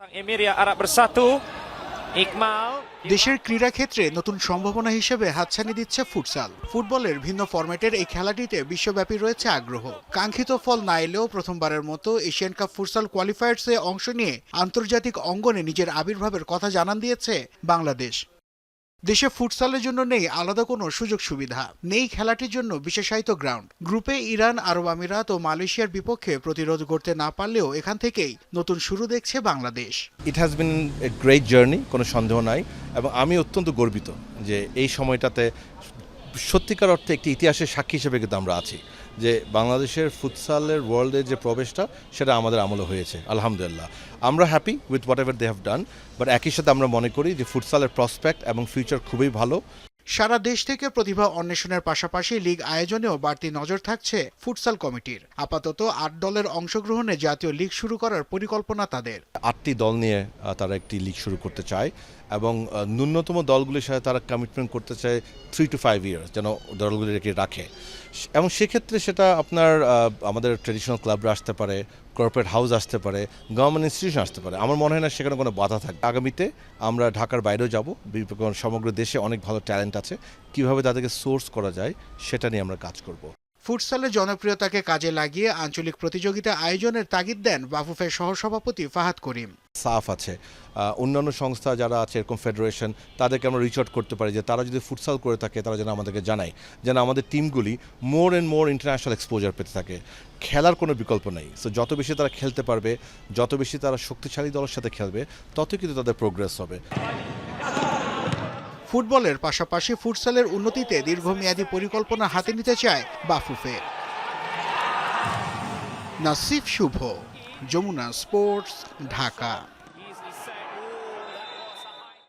Emiria ক্রীড়া ক্ষেত্রে. দেশের নতুন সম্ভাবনা হিসেবে হাতছানি দিচ্ছে ফুটসাল। ফুটবলের ভিন্ন ফরম্যাটের এই খেলাটিতে বিশ্বব্যাপী রয়েছে আগ্রহ। কাঙ্ক্ষিত ফল না এলেও প্রথমবারের মতো এশিয়ান কাপ ফুটসাল কোয়ালিফায়ার্সে অংশ নিয়ে আন্তর্জাতিক অঙ্গনে নিজের আবির্ভাবের কথা জানান দিয়েছে বাংলাদেশ। দেশে ফুটসালের জন্য নেই আলাদা কোনো সুযোগ সুবিধা, নেই খেলাটির জন্য বিশেষায়িত গ্রাউন্ড। গ্রুপে ইরান, আরব আমিরাত ও মালয়েশিয়ার বিপক্ষে প্রতিরোধ করতে না পারলেও এখান থেকেই নতুন শুরু দেখছে Bangladesh. It has been great journey কোনো সন্দেহ নাই, এবং আমি অত্যন্ত গর্বিত যে এই সময়টাতে সত্যিকার অর্থে একটি ইতিহাসের সাক্ষী হিসেবে কিন্তু আমরা আছি, যে বাংলাদেশের ফুটসালের ওয়ার্ল্ডের যে প্রবেশটা, সেটা আমাদের আমলে হয়েছে, আলহামদুলিল্লাহ। আমরা happy with whatever they have done but একই সাথে আমরা মনে করি যে ফুটসালের প্রসপেক্ট এবং ফিউচার খুবই ভালো। সারা দেশ থেকে প্রতিভা অন্বেষণের পাশাপাশি লীগ আয়োজনেও বাড়তি নজর থাকছে ফুটসাল কমিটির। আপাতত আট দলের অংশগ্রহণে জাতীয় লীগ শুরু করার পরিকল্পনা তাদের। আটটি দল নিয়ে তারা একটি লীগ শুরু করতে চায় এবং ন্যূনতম দলগুলির সাথে তারা কমিটমেন্ট করতে চায় থ্রি টু ফাইভ ইয়ার্স যেন দলগুলিকে রাখে। এবং সেক্ষেত্রে সেটা আপনার আমাদের ট্রেডিশনাল ক্লাবরা আসতে পারে কর্পোরেট হাউস আসতে পারে গভর্নমেন্ট ইনস্টিটিউশন আসতে পারে। আমার মনে হয় না সেখানে কোনো বাধা থাকবে। আগামীতে আমরা ঢাকার বাইরেও যাব। সমগ্র দেশে অনেক ভালো ট্যালেন্ট আছে। কীভাবে তাদেরকে সোর্স করা যায়, সেটা নিয়ে আমরা কাজ করব। ফুটসালের জনপ্রিয়তাকে কাজে লাগিয়ে আঞ্চলিক প্রতিযোগিতা আয়োজনের তাগিদ দেন বাফুফের সহসভাপতি ফাহাদ করিম। সাফ আছে। অন্যান্য সংস্থা যারা আছে, এরকম ফেডারেশন, তাদেরকে আমরা রিচ আউট করতে পারি যে তারা যদি ফুটসাল করে থাকে, তারা যেন আমাদেরকে জানায় যেন আমাদের টিমগুলি more and more international exposure পেতে থাকে। খেলার কোনো বিকল্প নেই। সো যত বেশি তারা খেলতে পারবে, যত বেশি তারা শক্তিশালী দলের সাথে খেলবে তত কিন্তু তাদের প্রোগ্রেস হবে। ফুটবলের পাশাপাশি ফুটসালের উন্নতিতে দীর্ঘমেয়াদী পরিকল্পনা হাতে নিতে চায় বাফুফে। নাসিফ শুভ, যমুনা স্পোর্টস, ঢাকা।